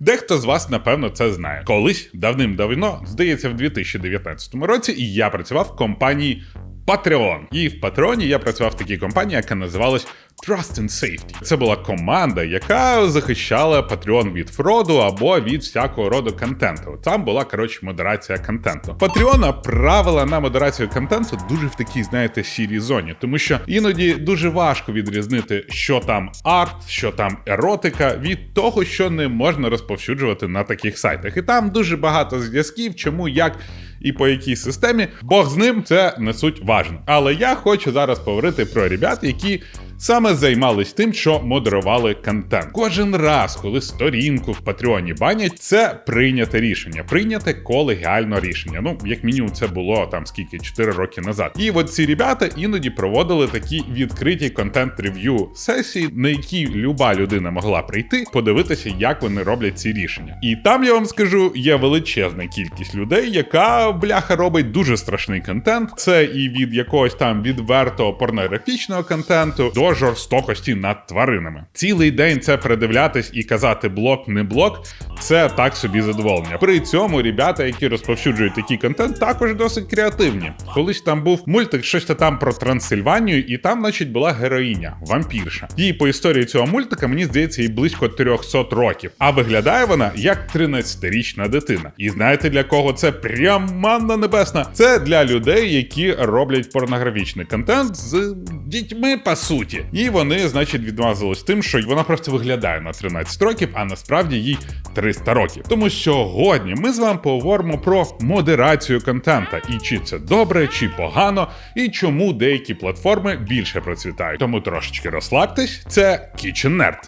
Дехто з вас, напевно, це знає. Колись давним-давно, здається, в 2019 році, і я працював в компанії Patreon. І в Патреоні я працював в такій компанії, яка називалась Trust and Safety. Це була команда, яка захищала Patreon від фроду або від всякого роду контенту. Там була коротше модерація контенту. Патреона правила на модерацію контенту дуже в такій, знаєте, сірій зоні, тому що іноді дуже важко відрізнити, що там арт, що там еротика, від того, що не можна розповсюджувати на таких сайтах. І там дуже багато зв'язків, чому як. І по якій системі Бог з ним це не суть важно. Але я хочу зараз поговорити про ребят, які саме займались тим, що модерували контент. Кожен раз, коли сторінку в Патреоні банять, це прийняте рішення, прийняте колегіально рішення. Ну, як мінімум, це було там скільки 4 роки назад. І от ці ребята іноді проводили такі відкриті контент-рев'ю сесії, на які люба людина могла прийти, подивитися, як вони роблять ці рішення. І там я вам скажу, є величезна кількість людей, яка бляха робить дуже страшний контент. Це і від якогось там відверто порнографічного контенту до жорстокості над тваринами. Цілий день це передивлятись і казати блок, не блок. Це так собі задоволення. При цьому ребята, які розповсюджують такий контент, також досить креативні. Колись там був мультик, щось там про Трансильванію, і там, значить, була героїня, вампірша. І по історії цього мультика, мені здається, їй близько 300 років. А виглядає вона як 13-річна дитина. І знаєте для кого це прям манна небесна? Це для людей, які роблять порнографічний контент з дітьми, по суті. І вони, значить, відмазались тим, що вона просто виглядає на 13 років, а насправді їй 300 років. Тому сьогодні ми з вами поговоримо про модерацію контента і чи це добре, чи погано, і чому деякі платформи більше процвітають. Тому трошечки розслабтесь. Це Kitchen Nerd.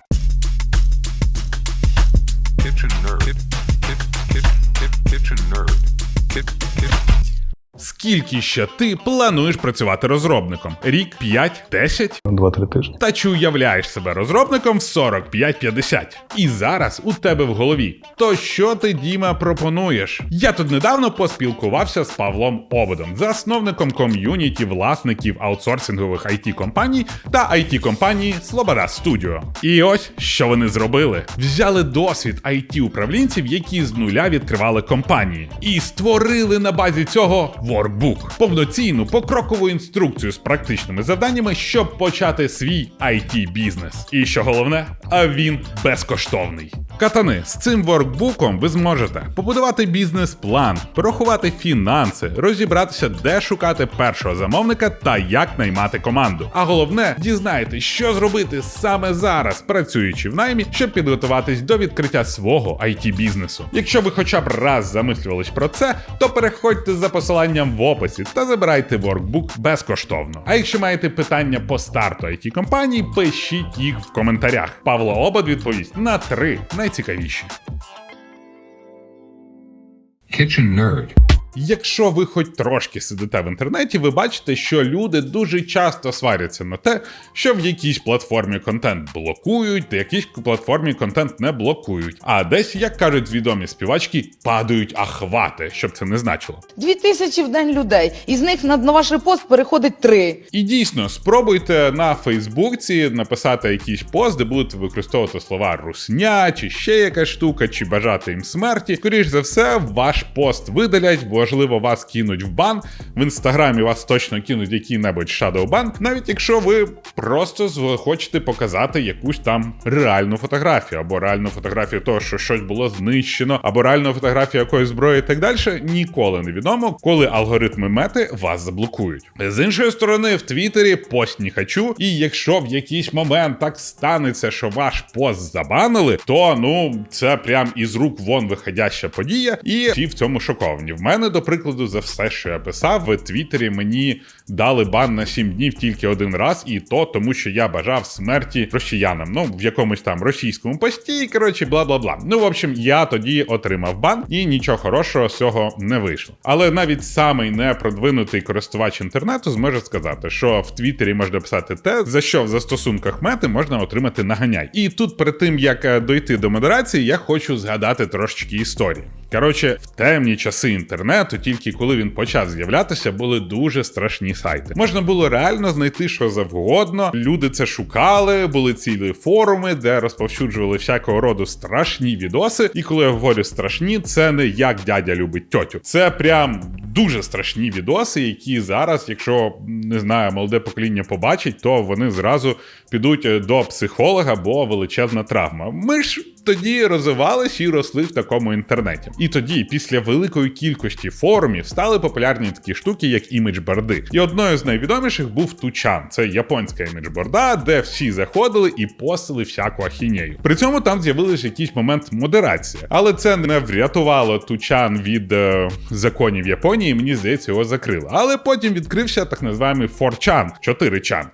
Kitchen nerd. Kit, kit, kit, kit, kitchen nerd. Скільки ще ти плануєш працювати розробником? Рік, 5, 10? Два-три тижні. Та чи уявляєш себе розробником в 45-50? І зараз у тебе в голові. То що ти, Діма, пропонуєш? Я тут недавно поспілкувався з Павлом Ободом, засновником ком'юніті власників аутсорсингових it компаній та it компанії Слобода Studio. І ось що вони зробили: взяли досвід it управлінців, які з нуля відкривали компанії, і створили на базі цього workbook. повноцінну покрокову інструкцію з практичними завданнями, щоб почати свій it бізнес. І що головне, а він безкоштовний. Катани, з цим воркбуком ви зможете побудувати бізнес-план, порахувати фінанси, розібратися, де шукати першого замовника та як наймати команду. А головне, дізнаєтесь, що зробити саме зараз, працюючи в наймі, щоб підготуватись до відкриття свого it бізнесу. Якщо ви хоча б раз замислювались про це, то переходьте за посиланням в описі та забирайте воркбук безкоштовно. А якщо маєте питання по старту it компанії, пишіть їх в коментарях. Павло Обод відповість на три найцікавіші. Kitchen nerd. Якщо ви хоч трошки сидите в інтернеті, ви бачите, що люди дуже часто сваряться на те, що в якійсь платформі контент блокують, та якійсь платформі контент не блокують. А десь, як кажуть відомі співачки, падають ахвати, щоб це не значило. Дві тисячі в день людей, із них на, ваш репост переходить три. І дійсно, спробуйте на Фейсбуці написати якийсь пост, де будете використовувати слова русня, чи ще якась штука, чи бажати їм смерті. Скоріш за все, ваш пост видалять, можливо, вас кинуть в бан. В інстаграмі вас точно кинуть який-небудь шадоубан, навіть якщо ви просто хочете показати якусь там реальну фотографію, або реальну фотографію того, що щось було знищено, або реальну фотографію якоїсь зброї і так далі, ніколи не відомо, коли алгоритми мети вас заблокують. З іншої сторони, в Твіттері пост не хочу, і якщо в якийсь момент так станеться, що ваш пост забанили, то ну це прям із рук вон виходяща подія, і всі в цьому шоковані. В мене, до прикладу, за все, що я писав, в Твіттері мені дали бан на 7 днів тільки один раз, і то тому, що я бажав смерті росіянам. Ну, в якомусь там російському пості, коротше, бла бла бла. Ну, в общем, я тоді отримав бан, і нічого хорошого з цього не вийшло. Але навіть самий непродвинутий користувач інтернету зможе сказати, що в Твіттері можна писати те, за що в застосунках мети можна отримати наганяй. І тут, перед тим як е, дойти до модерації, я хочу згадати трошечки історії. Коротше, в темні часи інтернету, тільки коли він почав з'являтися, були дуже страшні сайти. Можна було реально знайти що завгодно. Люди це шукали, були цілі форуми, де розповсюджували всякого роду страшні відоси. І коли я говорю страшні, це не як дядя любить тьотю. Це прям дуже страшні відоси, які зараз, якщо не знаю, молоде покоління побачить, то вони зразу підуть е, до психолога, бо величезна травма. Ми ж тоді розвивались і росли в такому інтернеті. І тоді, після великої кількості форумів, стали популярні такі штуки, як іміджборди. І одною з найвідоміших був Тучан. Це японська іміджборда, де всі заходили і постили всяку ахінею. При цьому там з'явився якийсь момент модерації, але це не врятувало Тучан від е, законів Японії. Мені здається, його закрили. Але потім відкрився так називаємо 4chan, 4chan.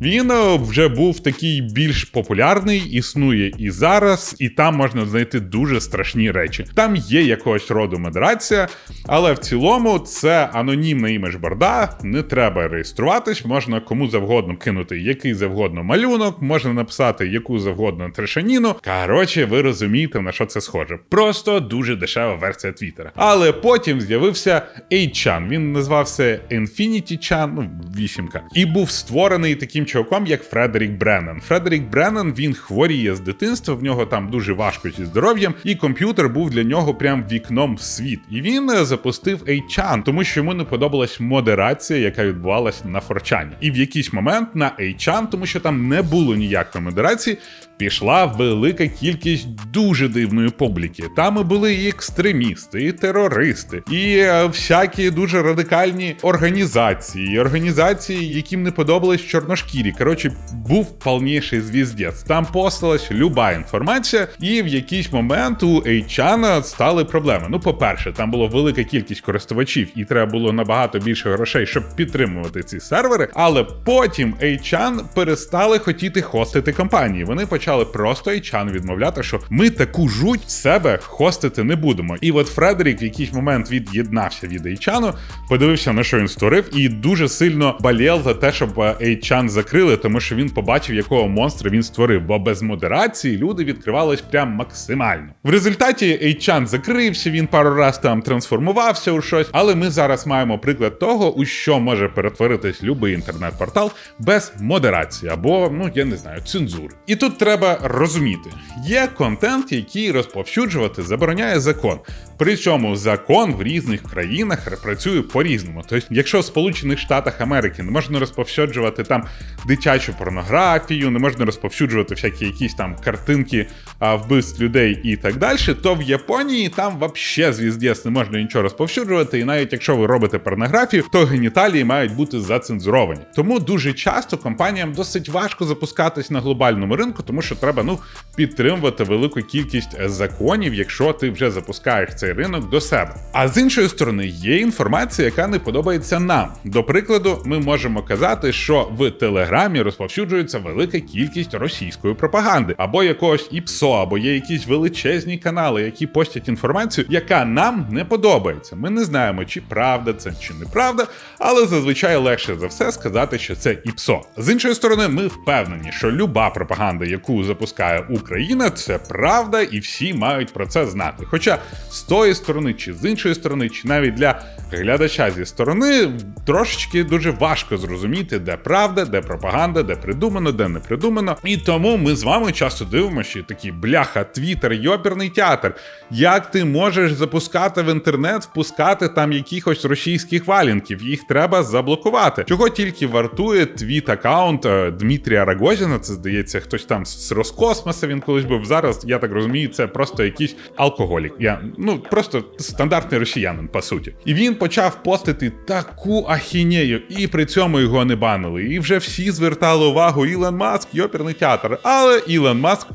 Він е, вже був такий більш популярний, існує і зараз, і там можна знайти дуже страшні речі. Там є якогось роду модерація, але в цілому це анонімна імідж-борда, не треба реєструватись, можна кому завгодно кинути який завгодно малюнок, можна написати яку завгодно трешаніну. Коротше, ви розумієте, на що це схоже. Просто дуже дешева версія Твіттера. Але потім з'явився 8chan, він назвався Infinity Chan, ну, вісімка, і був створений таким чуваком, як Фредерік Бреннан. Фредерік Бреннан він хворіє з дитинства, в нього там дуже важко зі здоров'ям, і комп'ютер був для нього прям вікном в світ. І він е, запустив 8chan, тому що йому не подобалась модерація, яка відбувалася на Форчані. І в якийсь момент на 8chan, тому що там не було ніякої модерації, пішла велика кількість дуже дивної публіки. Там і були і екстремісти, і терористи, і е, всякі дуже радикальні організації, організації, яким не подобались чорношкірі. Коротше, був повніший звіздець. Там посталась люба інформація, і в якийсь момент у Ейчана стали проблеми. Ну, по-перше, там була велика кількість користувачів, і треба було набагато більше грошей, щоб підтримувати ці сервери. Але потім Ейчан перестали хотіти хостити компанії. Вони почали просто Ейчан відмовляти, що ми таку жуть себе хостити не будемо. І от Фредерік в якийсь момент від'єднався від Ейчану, подивився на що він створив, і дуже сильно болів за те, щоб Ейчан закрили, тому що він побачив, якого монстра він створив. Бо без модерації люди відкривались прям максимально. В результаті Ейчан закрився, він пару раз там трансформувався у щось. Але ми зараз маємо приклад того, у що може перетворитись будь-який інтернет-портал без модерації або, ну я не знаю, цензури. І тут треба розуміти: є контент, який розповсюджувати забороняє закон. Причому закон в різних країнах працює по-різному. Тобто, якщо в Сполучених Штатах Америки не можна розповсюджувати там дитячу порнографію, не можна розповсюджувати всякі якісь там картинки а, вбивств людей і так далі, то в Японії там вообще звіздець не можна нічого розповсюджувати. І навіть якщо ви робите порнографію, то геніталії мають бути зацензуровані. Тому дуже часто компаніям досить важко запускатись на глобальному ринку, тому що треба ну підтримувати велику кількість е, законів, якщо ти вже запускаєш цей ринок до себе. А з іншої сторони, є інформація, яка не подобається нам. До прикладу, ми можемо казати, що в Телеграмі розповсюджується велика кількість російської пропаганди, або якогось ІПСО, або є якісь величезні канали, які постять інформацію, яка нам не подобається. Ми не знаємо, чи правда це, чи неправда, але зазвичай легше за все сказати, що це ІПСО. З іншої сторони, ми впевнені, що люба пропаганда, яку запускає Україна, це правда, і всі мають про це знати. Хоча з тої сторони, чи з іншої сторони, чи навіть для глядача зі сторони трошечки дуже важко зрозуміти, де правда, де пропаганда, де придумано, де не придумано. І тому ми з вами часто дивимося і такі бляха, твіттер, йоперний театр. Як ти можеш запускати в інтернет, впускати там якихось російських валінків? Їх треба заблокувати. Чого тільки вартує твіт аккаунт е, Дмитрія Рагозіна, це здається, хтось там з Роскосмоса він колись був. Зараз я так розумію, це просто якийсь алкоголік. Я ну просто стандартний росіянин, по суті. І він почав постити таку ахінею, і при цьому його не банили. І вже всі звертали увагу Ілон Маск, йоперний театр. Але Ілон Маск.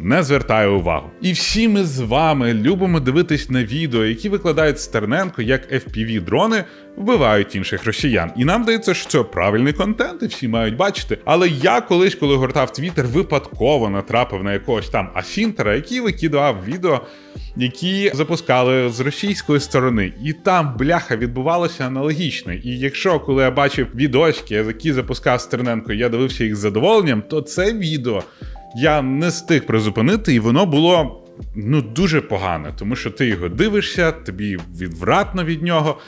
Не звертає увагу. І всі ми з вами любимо дивитись на відео, які викладають Стерненко, як fpv дрони вбивають інших росіян. І нам здається, що це правильний контент, і всі мають бачити. Але я колись, коли гортав Твіттер, випадково натрапив на якогось там Асінтера, який викидав відео, які запускали з російської сторони. І там бляха відбувалося аналогічно. І якщо коли я бачив відосики, які запускав Стерненко, я дивився їх з задоволенням, то це відео я не встиг призупинити, і воно було ну дуже погане, тому що ти його дивишся, тобі відвратно від нього.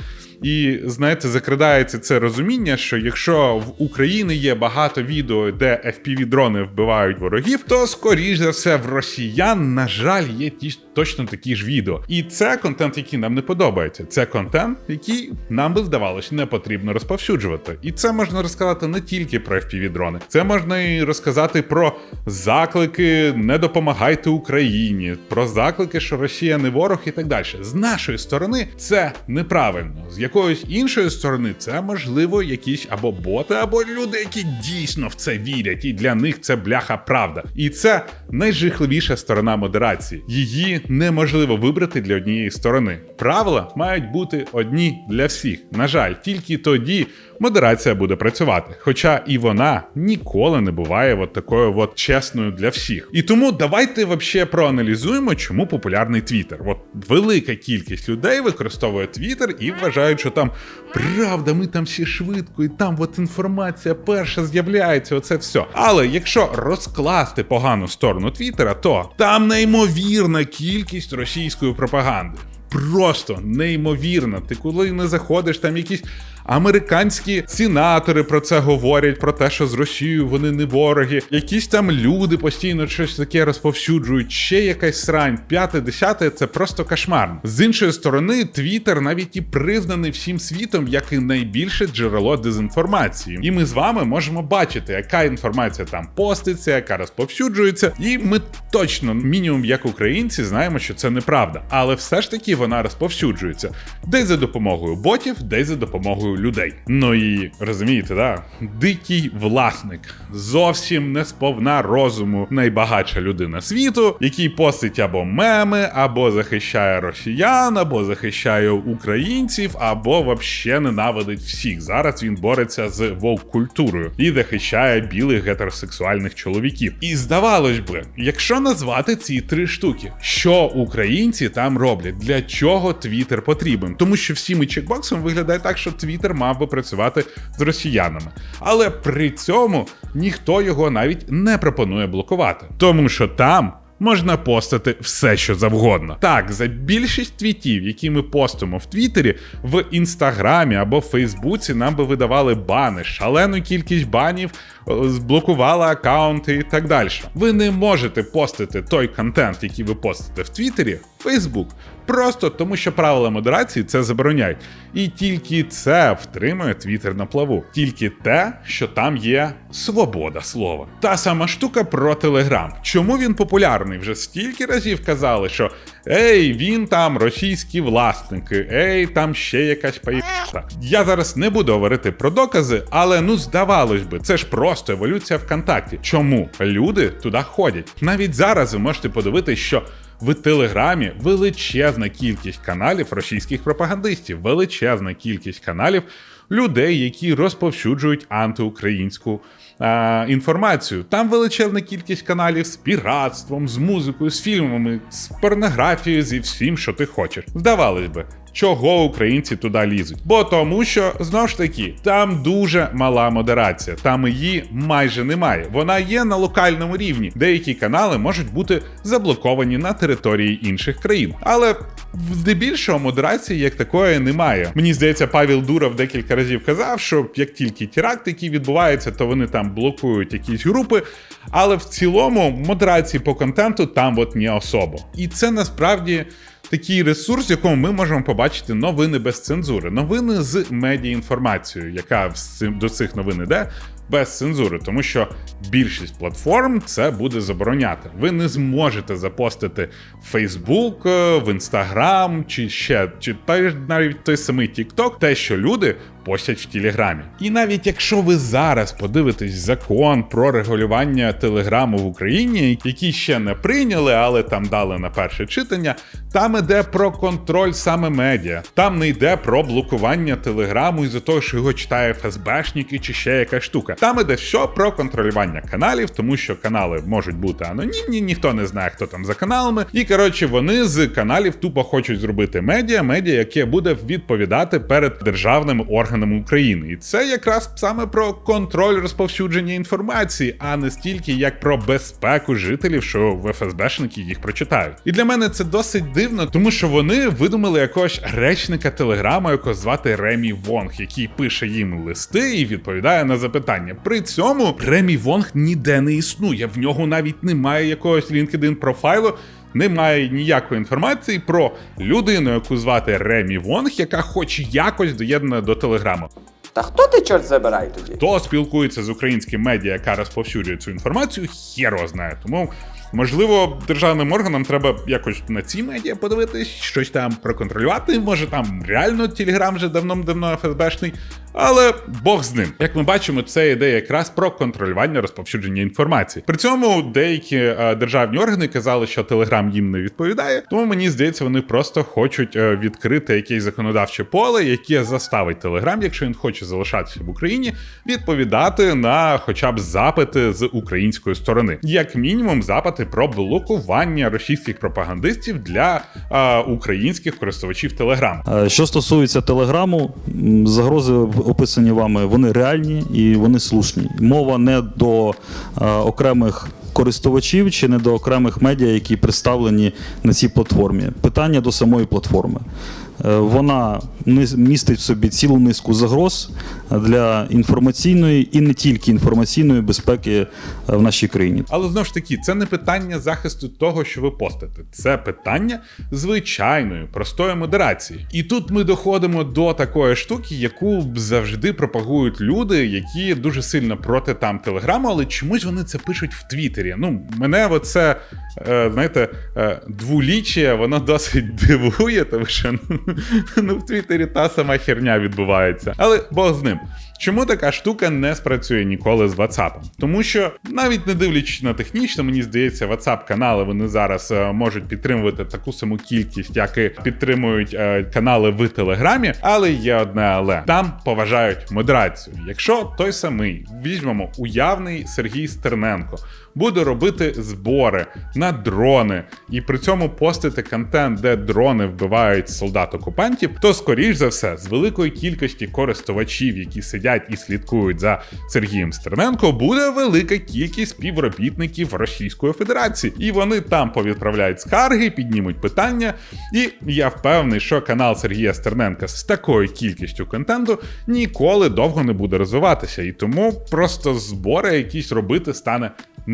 І знаєте, закрадається це розуміння, що якщо в Україні є багато відео, де fpv дрони вбивають ворогів, то скоріш за все в росіян, на жаль, є ті точно такі ж відео. І це контент, який нам не подобається. Це контент, який нам би здавалося не потрібно розповсюджувати. І це можна розказати не тільки про fpv дрони, це можна і розказати про заклики не допомагайте Україні, про заклики, що Росія не ворог і так далі. З нашої сторони це неправильно. З якоїсь іншої сторони, це можливо якісь або боти, або люди, які дійсно в це вірять, і для них це бляха правда. І це найжахливіша сторона модерації. Її неможливо вибрати для однієї сторони. Правила мають бути одні для всіх. На жаль, тільки тоді модерація буде працювати. Хоча і вона ніколи не буває от такою от чесною для всіх. І тому давайте вообще проаналізуємо, чому популярний Твіттер. От велика кількість людей використовує Твіттер і вважають, що там правда, ми там всі швидко, і там от інформація перша з'являється. Оце все. Але якщо розкласти погану сторону Твіттера, то там неймовірна кількість російської пропаганди. Просто неймовірно. Ти коли не заходиш, там якісь американські сенатори про це говорять, про те, що з Росією вони не вороги. Якісь там люди постійно щось таке розповсюджують. Ще якась срань. П'яте, десяте це просто кошмарно. З іншої сторони, Твіттер навіть і признаний всім світом як і найбільше джерело дезінформації. І ми з вами можемо бачити, яка інформація там поститься, яка розповсюджується. І ми точно, мінімум як українці, знаємо, що це неправда. Але все ж таки вона розповсюджується десь за допомогою ботів, десь за допомогою людей. Ну і розумієте, да? Дикий власник зовсім не сповна розуму найбагатша людина світу, який постить або меми, або захищає росіян, або захищає українців, або вообще ненавидить всіх. Зараз він бореться з вовк-культурою і захищає білих гетеросексуальних чоловіків. І здавалось би, якщо назвати ці три штуки, що українці там роблять, для чого Твіттер потрібен? Тому що всіми чекбоксами виглядає так, що Твіттер мав би працювати з росіянами. Але при цьому ніхто його навіть не пропонує блокувати, тому що там. Можна постати все, що завгодно. Так, за більшість твітів, які ми постимо в Твіттері, в інстаграмі або Фейсбуці, нам би видавали бани, шалену кількість банів, зблокували аккаунти і так далі. Ви не можете постити той контент, який ви постите в Твіттері, Фейсбук. Просто тому, що правила модерації це забороняють. І тільки це втримує Твіттер на плаву. Тільки те, що там є свобода слова. Та сама штука про Телеграм. Чому він популярний? Вже стільки разів казали, що ей, він там російські власники, ей, там ще якась паїта. Я зараз не буду говорити про докази, але ну здавалось би, це ж просто еволюція ВКонтакті. Чому люди туди ходять? Навіть зараз ви можете подивитися, що в Телеграмі величезна кількість каналів російських пропагандистів, величезна кількість каналів людей, які розповсюджують антиукраїнську а, інформацію. Там величезна кількість каналів з піратством, з музикою, з фільмами, з порнографією, зі всім, що ти хочеш. Здавалось би. Чого українці туди лізуть? Бо тому, що знову ж таки там дуже мала модерація, там її майже немає. Вона є на локальному рівні. Деякі канали можуть бути заблоковані на території інших країн, але здебільшого модерації як такої немає. Мені здається, Павел Дуров декілька разів казав, що як тільки теракт, який відбувається, то вони там блокують якісь групи. Але в цілому модерації по контенту там от не особо. І це насправді такий ресурс, в якому ми можемо побачити новини без цензури, новини з медіаінформацією, яка в цим- до цих новин іде. Без цензури, тому що більшість платформ це буде забороняти. Ви не зможете запостити в Facebook, е, в Instagram чи ще, чи навіть той самий TikTok, те, що люди постять в Телеграмі. І навіть якщо ви зараз подивитесь закон про регулювання Телеграму в Україні, який ще не прийняли, але там дали на перше читання, там іде про контроль саме медіа. Там не йде про блокування Телеграму із-за того, що його читає ФСБшники чи ще якась штука. Там іде все про контролювання каналів, тому що канали можуть бути анонімні, ніхто не знає, хто там за каналами. І коротше, вони з каналів тупо хочуть зробити медіа, медіа, яке буде відповідати перед державними органами органами України. І це якраз саме про контроль розповсюдження інформації, а не стільки як про безпеку жителів, що в ФСБшники їх прочитають. І для мене це досить дивно, тому що вони видумали якогось речника телеграма, якого звати Ремі Вонг, який пише їм листи і відповідає на запитання. При цьому Ремі Вонг ніде не існує. В нього навіть немає якогось LinkedIn профайлу. Немає ніякої інформації про людину, яку звати Ремі Вонг, яка хоч якось доєднана до телеграму. Та хто ти, чорт забирай тоді? Хто спілкується з українським медіа, яка розповсюджує цю інформацію, хіро знає. Тому, можливо, державним органам треба якось на ці медіа подивитись, щось там проконтролювати. Може, там реально Телеграм вже давно-давно ФСБшний. Але Бог з ним. Як ми бачимо, це ідея якраз про контролювання розповсюдження інформації. При цьому деякі е, державні органи казали, що Телеграм їм не відповідає. Тому мені здається, вони просто хочуть е, відкрити якесь законодавче поле, яке заставить Телеграм, якщо він хоче залишатися в Україні, відповідати на хоча б запити з української сторони, як мінімум, запити про блокування російських пропагандистів для е, українських користувачів Телеграм. Що стосується телеграму, загрози описані вами, вони реальні і вони слушні. Мова не до е, окремих користувачів чи не до окремих медіа, які представлені на цій платформі. Питання до самої платформи. Е, Вона містить в собі цілу низку загроз для інформаційної і не тільки інформаційної безпеки е, в нашій країні. Але знову ж таки, це не питання захисту того, що ви постите. Це питання звичайної, простої модерації. І тут ми доходимо до такої штуки, яку завжди пропагують люди, які дуже сильно проти там телеграму, але чомусь вони це пишуть в Твіттері. Ну, мене оце, е, знаєте, двуліччя, воно досить дивує, тому що ну, в Твіттері та сама херня відбувається. Але Бог з ним. Чому така штука не спрацює ніколи з WhatsApp? Тому що навіть не дивлячись на технічно, мені здається, WhatsApp канали вони зараз е, можуть підтримувати таку саму кількість, як і підтримують е, канали в Телеграмі. Але є одне але там поважають модерацію. Якщо той самий візьмемо уявний Сергій Стерненко. Буде робити збори на дрони. І при цьому постити контент, де дрони вбивають солдат окупантів, то скоріш за все, з великої кількості користувачів, які сидять і слідкують за Сергієм Стерненко, буде велика кількість співробітників Російської Федерації, і вони там повідправляють скарги, піднімуть питання. І я впевнений, що канал Сергія Стерненка з такою кількістю контенту ніколи довго не буде розвиватися, і тому просто збори якісь робити стане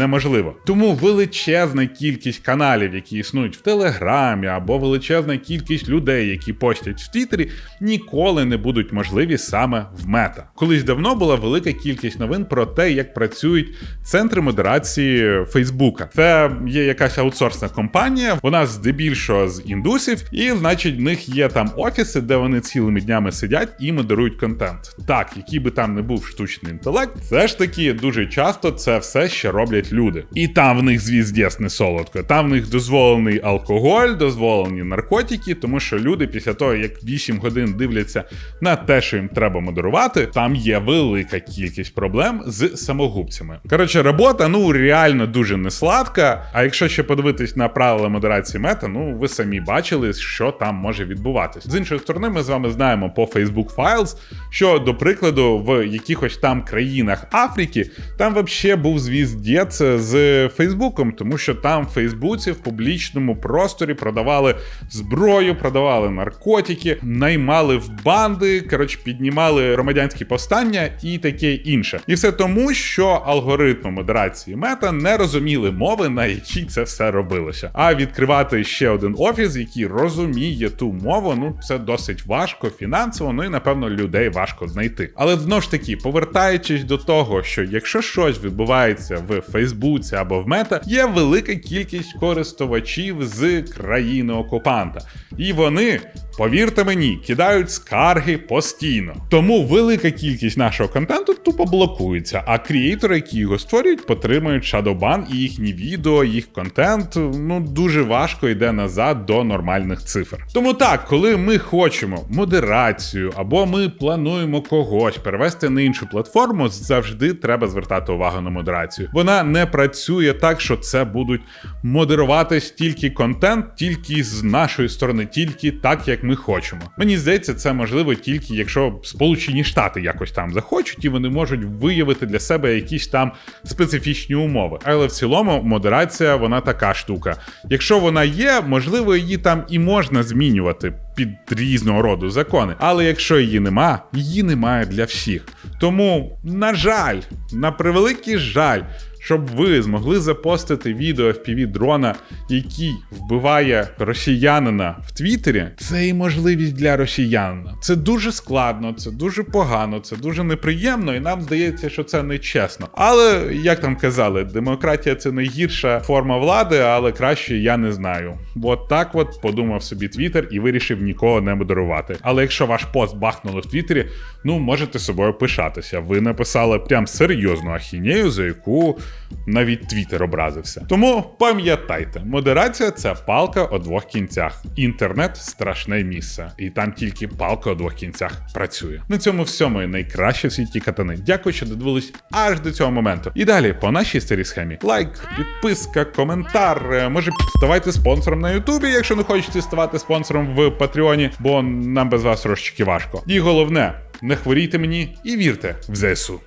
неможливо. Тому величезна кількість каналів, які існують в Телеграмі, або величезна кількість людей, які постять в Твіттері, ніколи не будуть можливі саме в мета. Колись давно була велика кількість новин про те, як працюють центри модерації Фейсбука. Це є якась аутсорсна компанія, вона здебільшого з індусів, і значить, в них є там офіси, де вони цілими днями сидять і модерують контент. Так, який би там не був штучний інтелект, все ж таки дуже часто це все ще роблять. І там в них звіздєс не солодко. Там в них дозволений алкоголь, дозволені наркотики, тому що люди після того, як 8 годин дивляться на те, що їм треба модерувати, там є велика кількість проблем з самогубцями. Коротше, робота ну реально дуже несладка. А якщо ще подивитись на правила модерації мета, ну ви самі бачили, що там може відбуватись. З іншої сторони, ми з вами знаємо по Facebook Files, що до прикладу, в якихось там країнах Африки там вообще був звіздець з Фейсбуком, тому що там в Фейсбуці в публічному просторі продавали зброю, продавали наркотики, наймали в банди, коротше, піднімали громадянські повстання і таке інше. І все тому, що алгоритми модерації мета не розуміли мови, на якій це все робилося. А відкривати ще один офіс, який розуміє ту мову, ну це досить важко фінансово, ну і напевно людей важко знайти. Але знову ж таки, повертаючись до того, що якщо щось відбувається в Фейсбуці або в мета, є велика кількість користувачів з країни окупанта, і вони. Повірте мені, кидають скарги постійно. Тому велика кількість нашого контенту тупо блокується, а крієйтори, які його створюють, потримують шадобан і їхні відео, їх контент ну дуже важко йде назад до нормальних цифр. Тому так, коли ми хочемо модерацію або ми плануємо когось перевести на іншу платформу, завжди треба звертати увагу на модерацію. Вона не працює так, що це будуть модерувати стільки контент, тільки з нашої сторони, тільки так, як ми хочемо. Мені здається, це можливо тільки якщо Сполучені Штати якось там захочуть, і вони можуть виявити для себе якісь там специфічні умови. Але в цілому модерація вона така штука. Якщо вона є, можливо, її там і можна змінювати під різного роду закони. Але якщо її нема, її немає для всіх. Тому, на жаль, на превеликий жаль. Щоб ви змогли запостити відео FPV дрона, який вбиває росіянина в Твіттері, це і можливість для росіянина. Це дуже складно, це дуже погано, це дуже неприємно, і нам здається, що це нечесно. Але як там казали, демократія це найгірша форма влади, але краще я не знаю. От так от подумав собі Твіттер і вирішив нікого не модерувати. Але якщо ваш пост бахнули в Твіттері, ну можете собою пишатися. Ви написали прям серйозну ахінею, за яку навіть Твіттер образився. Тому пам'ятайте, модерація це палка о двох кінцях. Інтернет страшне місце, і там тільки палка о двох кінцях працює. На цьому всьому і найкраще в світі катани. Дякую, що додивились аж до цього моменту. І далі по нашій старій схемі: лайк, підписка, коментар. Може, ставайте спонсором на Ютубі, якщо не хочете ставати спонсором в Патреоні, бо нам без вас трошечки важко. І головне, не хворійте мені і вірте в ЗСУ.